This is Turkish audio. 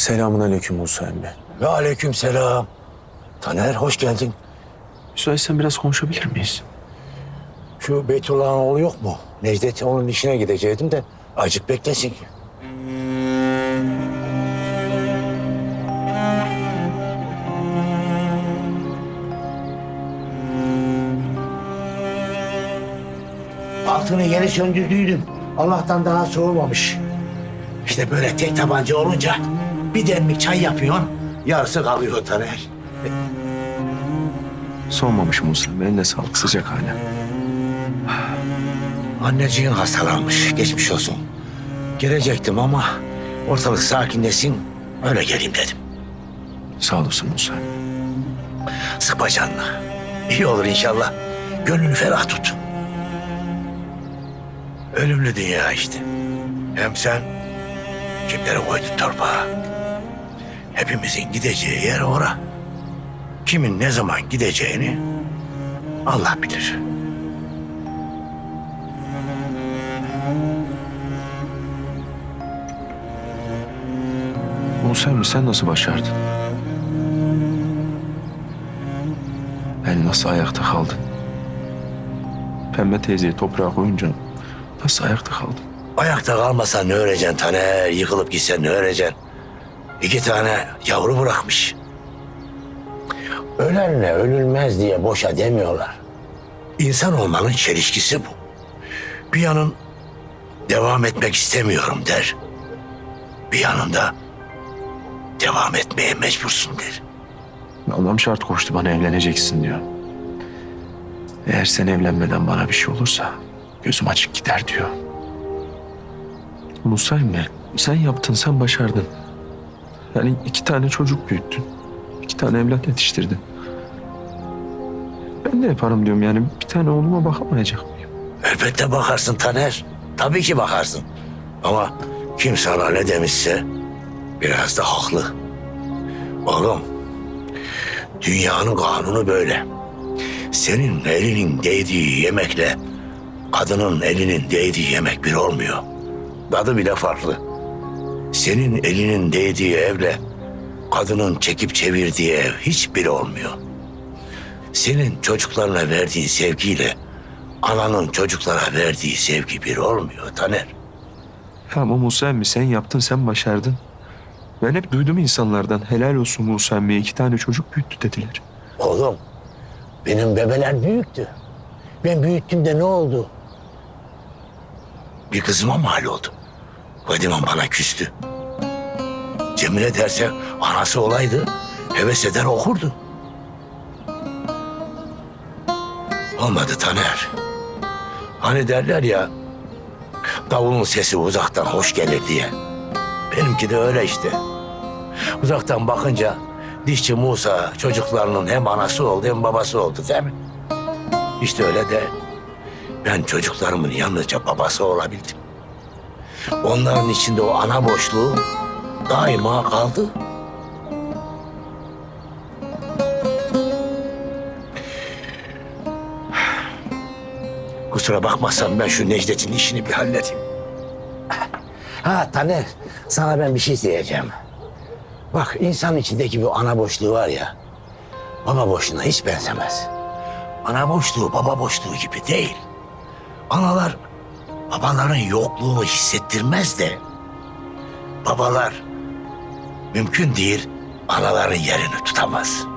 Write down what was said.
Selamun aleyküm Musa emmi. Ve aleyküm selam. Taner hoş geldin. Müsaitsen biraz konuşabilir miyiz? Şu Beytullah'ın oğlu yok mu? Necdet onun işine gidecektim de acık beklesin. Altını yeni söndürdüydüm. Allah'tan daha soğumamış. İşte böyle tek tabanca olunca bir demlik çay yapıyorsun. Yarısı kalıyor Taner. Soğumamış Musa. Eline sağlık sıcak hala. Anneciğin hastalanmış. Geçmiş olsun. Gelecektim ama ortalık sakinleşsin. Öyle geleyim dedim. Sağ olasın Musa. Sıkma canını. İyi olur inşallah. Gönlünü ferah tut. Ölümlü dünya işte. Hem sen kimleri koydun torpağa. Hepimizin gideceği yer ora. Kimin ne zaman gideceğini Allah bilir. Musa emmi sen nasıl başardın? Yani nasıl ayakta kaldın? Pembe teyzeyi toprağa koyunca nasıl ayakta kaldın? Ayakta kalmasan ne öğreceksin Taner? Yıkılıp gitsen ne öğreceksin? İki tane yavru bırakmış. Ölenle ölülmez diye boşa demiyorlar. İnsan olmanın çelişkisi bu. Bir yanın devam etmek istemiyorum der. Bir yanında devam etmeye mecbursun der. Adam şart koştu bana evleneceksin diyor. Eğer sen evlenmeden bana bir şey olursa gözüm açık gider diyor. Musa emmi sen yaptın sen başardın. Yani iki tane çocuk büyüttün. iki tane evlat yetiştirdin. Ben de yaparım diyorum yani bir tane oğluma bakamayacak mıyım? Elbette bakarsın Taner. Tabii ki bakarsın. Ama kim sana ne demişse biraz da haklı. Oğlum, dünyanın kanunu böyle. Senin elinin değdiği yemekle kadının elinin değdiği yemek bir olmuyor. Tadı bile farklı. Senin elinin değdiği evle kadının çekip çevirdiği ev hiçbiri olmuyor. Senin çocuklarına verdiğin sevgiyle ananın çocuklara verdiği sevgi bir olmuyor Taner. Ya ama Musa emmi sen yaptın sen başardın. Ben hep duydum insanlardan helal olsun Musa emmi iki tane çocuk büyüttü dediler. Oğlum benim bebeler büyüktü. Ben büyüttüm de ne oldu? Bir kızıma mal oldu. Fadime bana küstü. Cemile derse anası olaydı heves eder okurdu. Olmadı Taner. Hani derler ya davulun sesi uzaktan hoş gelir diye. Benimki de öyle işte. Uzaktan bakınca dişçi Musa çocuklarının hem anası oldu hem babası oldu değil mi? İşte öyle de ben çocuklarımın yalnızca babası olabildim. Onların içinde o ana boşluğu daima kaldı. Kusura bakmazsan ben şu Necdet'in işini bir halledeyim. Ha Taner, sana ben bir şey diyeceğim. Bak insan içindeki bu ana boşluğu var ya, baba boşluğuna hiç benzemez. Ana boşluğu baba boşluğu gibi değil. Analar babaların yokluğunu hissettirmez de babalar mümkün değil anaların yerini tutamaz.